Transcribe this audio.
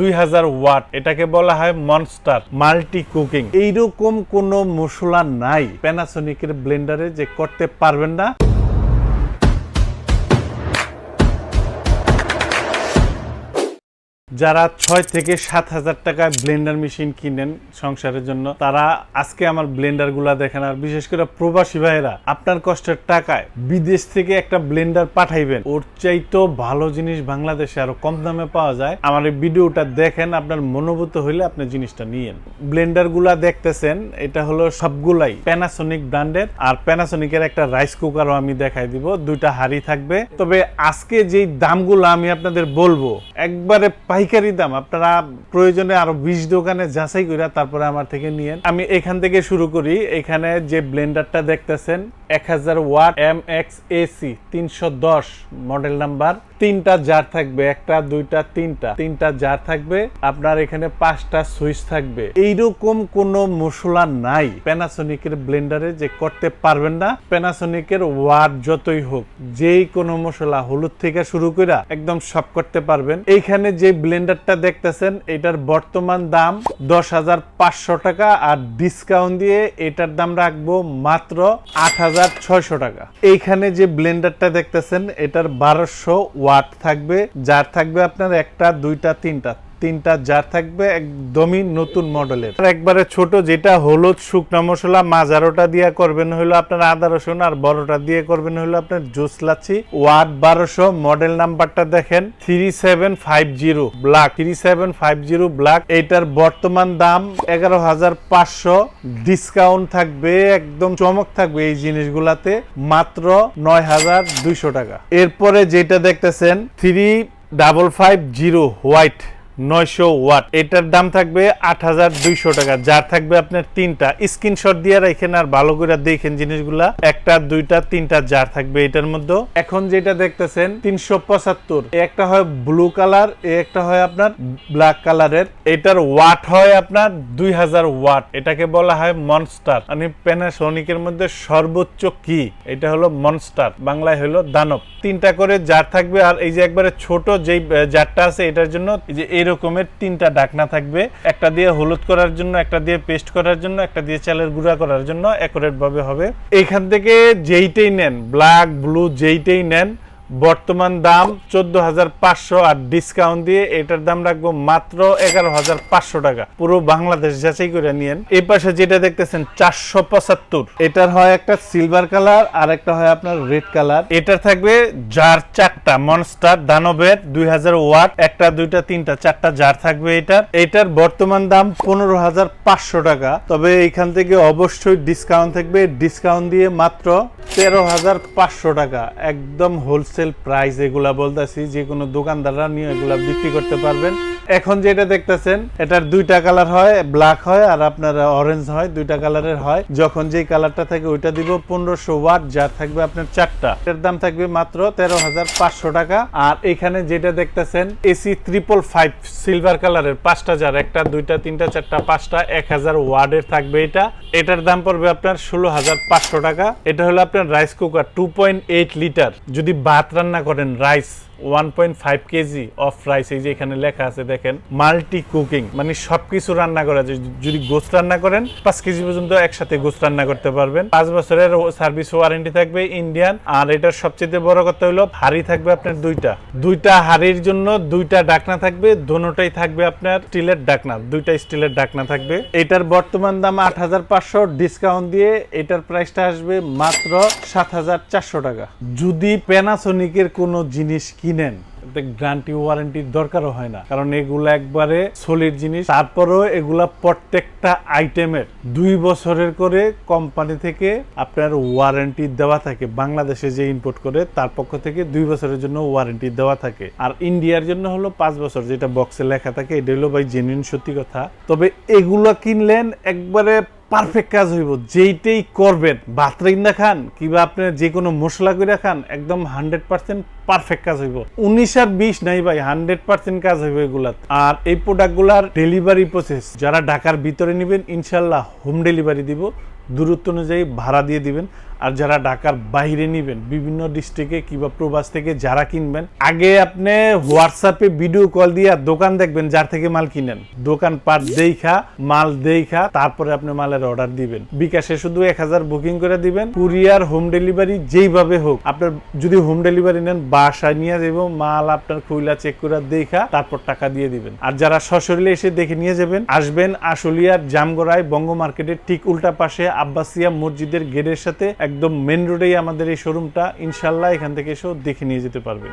দুই হাজার ওয়াট, এটাকে বলা হয় মনস্টার, মাল্টি কুকিং। এইরকম কোনো মশলা নাই প্যানাসোনিকের ব্লেন্ডারে যে করতে পারবেন না। যারা ছয় থেকে সাত হাজার টাকায় ব্লেন্ডার মেশিন কিনেন সংসারের জন্য, তারা আজকে আমার ব্লেন্ডারগুলা দেখেন। আর বিশেষ করে প্রবাসী ভাইয়েরা, আপনার কষ্টের টাকায় বিদেশ থেকে একটা ব্লেন্ডার পাঠাইবেন। ওর চাইতো ভালো জিনিস বাংলাদেশে আরও কম দামে পাওয়া যায়। আমার এই ভিডিওটা দেখেন, আপনার মনোভূত হইলে আপনি জিনিসটা নিয়েন। ব্লেন্ডারগুলা দেখতেছেন, এটা হলো সবগুলাই প্যানাসোনিক ব্র্যান্ডের। আর প্যানাসোনিকের একটা রাইস কুকারও আমি দেখাই দিব, দুইটা হাড়ি থাকবে। তবে আজকে যেই দামগুলো আমি আপনাদের বলব, একবারে পাইকারি দাম, আপনারা প্রয়োজনে আরও বিশ দোকানে যাচাই করে তারপরে আমার থেকে নিয়েন। আমি এখান থেকে শুরু করি, এখানে যে ব্লেন্ডারটা দেখতেছেন, এক হাজার ওয়াট এম এক্স এসি তিনশো দশ মডেল নাম্বার। তিনটা জার থাকবে, একটা, দুইটা, তিনটা। তিনটা জার থাকবে, আপনার এখানে পাঁচটা সুইচ থাকবে। এইরকম কোনো মশলা নাই প্যানাসোনিকের ব্লেন্ডারে যে করতে পারবেন না। প্যানাসোনিকের ওয়াট যতই হোক, যেই কোনো মশলা হলুদ থেকে শুরু করে একদম সব করতে পারবেন। এইখানে যে ব্লেন্ডারটা দেখতেছেন, এটার বর্তমান দাম দশ টাকা আর ডিসকাউন্ট দিয়ে এটার দাম রাখব মাত্র আট হাজার ছয়শো টাকা। এইখানে যে ব্লেন্ডারটা দেখতেছেন, এটার বারোশো ওয়াট থাকবে যার থাকবে আপনার একটা দুইটা তিনটা। তিনটা জার থাকবে একদমই নতুন মডেলের। একবারে ছোট যেটা হলুদ শুকনো মশলা, মাজারোটা দিয়ে করবেন হলো আপনার আদা, রসুন আর বড়টা দিয়ে করবেন হলো আপনার জুস লাচ্ছি। ওয়াট বারোশো মডেল নাম্বারটা দেখেন three seven five zero black three seven five zero black এটার বর্তমান দাম এগারো হাজার পাঁচশো। ডিসকাউন্ট থাকবে, একদম চমক থাকবে এই জিনিসগুলাতে, মাত্র নয় হাজার দুইশো টাকা। এরপরে যেটা দেখতেছেন three double five zero white নয়শো ওয়াট। এটার দাম থাকবে আট হাজার দুইশো টাকা। যার থাকবে আপনার তিনটা। স্ক্রিনশট দিয়ে রাখেন আর ভালো করে দেখেন জিনিসগুলা। একটা, দুইটা, তিনটা জার থাকবে এটার মধ্যে। এখন যেটা দেখতেছেন, তিনশো পঁচাত্তর। একটা হয় ব্লু কালার একটা হয় আপনার ব্ল্যাক কালারের। এটার ওয়াট হয় আপনার দুই হাজার ওয়াট। এটাকে বলা হয় মনস্টার। মানে প্যানাসোনিকের মধ্যে সর্বোচ্চ কি? এটা হলো মনস্টার। বাংলায় হলো দানব। তিনটা করে জার থাকবে আর এই যে একবারে ছোট যেই জারটা আছে এটার জন্য যে এরকমের তিনটা ডাকনা থাকবে। একটা দিয়ে হলুদ করার জন্য, একটা দিয়ে পেস্ট করার জন্য, একটা দিয়ে চালের গুঁড়া করার জন্য অ্যাকুরেট ভাবে হবে। এখান থেকে যেইটাই নেন ব্ল্যাক ব্লু যেইটাই নেন বর্তমান দাম চোদ্দ হাজার পাঁচশো আর ডিসকাউন্ট দিয়ে এটার দাম রাখব মাত্র এগারো হাজার পাঁচশো টাকা। পুরো বাংলাদেশ যাচাই করে নিয়েন। এই পাশে যেটা দেখতেছেন, চারশো পঁচাত্তর। এটার হয় একটা সিলভার কালার আর একটা হয় আপনার রেড কালার এটার থাকবে জার চারটা মনস্টার দানবের দুই হাজার ওয়াট। একটা, দুইটা, তিনটা, চারটা জার থাকবে এটার। এটার বর্তমান দাম পনেরো হাজার পাঁচশো টাকা। তবে এখান থেকে অবশ্যই ডিসকাউন্ট থাকবে। ডিসকাউন্ট দিয়ে মাত্র তেরো হাজার পাঁচশো টাকা। একদম হোলসেল প্রাইস এগুলা বলতেছি যে কোনো দোকানদাররা নিয়ে এগুলা বিক্রি করতে পারবেন। এখন যেটা দেখতেছেন, এটার দুইটা কালার হয় ব্ল্যাক হয় আর আপনার অরেঞ্জ হয়, দুইটা কালারের হয়। যখন যেই কালারটা থাকে ওইটা দিব পনেরোশো ওয়াট যার থাকবে আপনার চারটা। এর দাম থাকবে মাত্র তেরো হাজার পাঁচশো টাকা। আর এখানে যেটা দেখতেছেন, এসি ট্রিপল ফাইভ সিলভার কালারের পাঁচটা যার একটা, দুইটা, তিনটা, চারটা, পাঁচটা, এক হাজার ওয়ার্ডের থাকবে এটা। এটার দাম পড়বে আপনার ষোলো হাজার পাঁচশো টাকা। এটা হলো আপনার rice cooker two point eight litre যদি ভাত রান্না করেন rice one point five KG of rice, এই যে এখানে লেখা আছে, দেখেন, মাল্টি কুকিং মানে সবকিছু রান্না করা যায় যদি গোস্ত রান্না করেন, পাঁচ কেজি পর্যন্ত একসাথে গোস্ত রান্না করতে পারবেন। পাঁচ বছরের সার্ভিস ওয়ারেন্টি থাকবে ইন্ডিয়ান, আর এটার সবচেয়ে বড় কথা হলো, হাড়ি থাকবে আপনার দুইটা। দুইটা হাড়ির জন্য দুইটা ডাকনা থাকবে দোনোটাই থাকবে আপনার স্টিলের ডাকনা, দুইটা স্টিলের ডাকনা থাকবে। এটার বর্তমান দাম আট হাজার পাঁচশো, ডিসকাউন্ট দিয়ে এটার প্রাইসটা আসবে মাত্র সাত হাজার চারশো টাকা। যদি প্যানাসোনিকের কোনো জিনিস কিনেন গ্যারান্টি ওয়ারেন্টির দরকারও হয় না। কারণ এগুলো একবারে সলিড জিনিস। তারপরেও এগুলা প্রত্যেকটা আইটেমের দুই বছরের করে কোম্পানি থেকে আপনার ওয়ারেন্টি দেওয়া থাকে। বাংলাদেশে যে ইম্পোর্ট করে, তার পক্ষ থেকে দুই বছরের জন্য ওয়ারেন্টি দেওয়া থাকে। আর ইন্ডিয়ার জন্য হলো পাঁচ বছর, যেটা বক্সে লেখা থাকে, এটা হলো ভাই জেনুইন সত্যি কথা। তবে এগুলো কিনলেন একবারে পারফেক্ট কাজ হইব। যেইটাই করবেন, ভাত রান্না খান কিংবা আপনি যে কোনো মশলা করে খান, একদম হান্ড্রেড পার্সেন্ট পারফেক্ট কাজ হইব। উনিশ আর বিশ নাই ভাই হান্ড্রেড পার্সেন্ট কাজ হইব এগুলা আর এই প্রোডাক্টগুলার ডেলিভারি প্রসেস যারা ঢাকার ভিতরে নেবেন, ইনশাল্লাহ হোম ডেলিভারি দিব। দূরত্ব অনুযায়ী ভাড়া দিয়ে দিবেন। আর যারা ঢাকার বাইরে নিবেন, বিভিন্ন ডিস্ট্রিক্টে কিংবা প্রবাস থেকে যারা কিনবেন, আগে আপনি হোয়াটসঅ্যাপে ভিডিও কল দিয়ে দোকান দেখবেন, যার থেকে মাল কিনেন। দোকান পাট দেখা মাল দেখা তারপরে আপনি মালের অর্ডার দিবেন। বিকাশে শুধু এক হাজার বুকিং করে দিবেন। কুরিয়ার হোম ডেলিভারি যেইভাবে হোক, আপনার যদি হোম ডেলিভারি নেন, বাসায় নিয়ে যাব, মাল আপনার খুইলা চেক করে দেখা তারপর টাকা দিয়ে দিবেন। আর যারা সশরীরে এসে দেখে নিয়ে যাবেন, আসবেন আশুলিয়ার জামগড়ায় বঙ্গ মার্কেটের ঠিক উল্টা পাশে আব্বাসিয়া মসজিদের গেটের সাথে একদম মেন রোডেই আমাদের এই শোরুমটা ইনশাল্লাহ এখান থেকে এসেও দেখে নিয়ে যেতে পারবেন।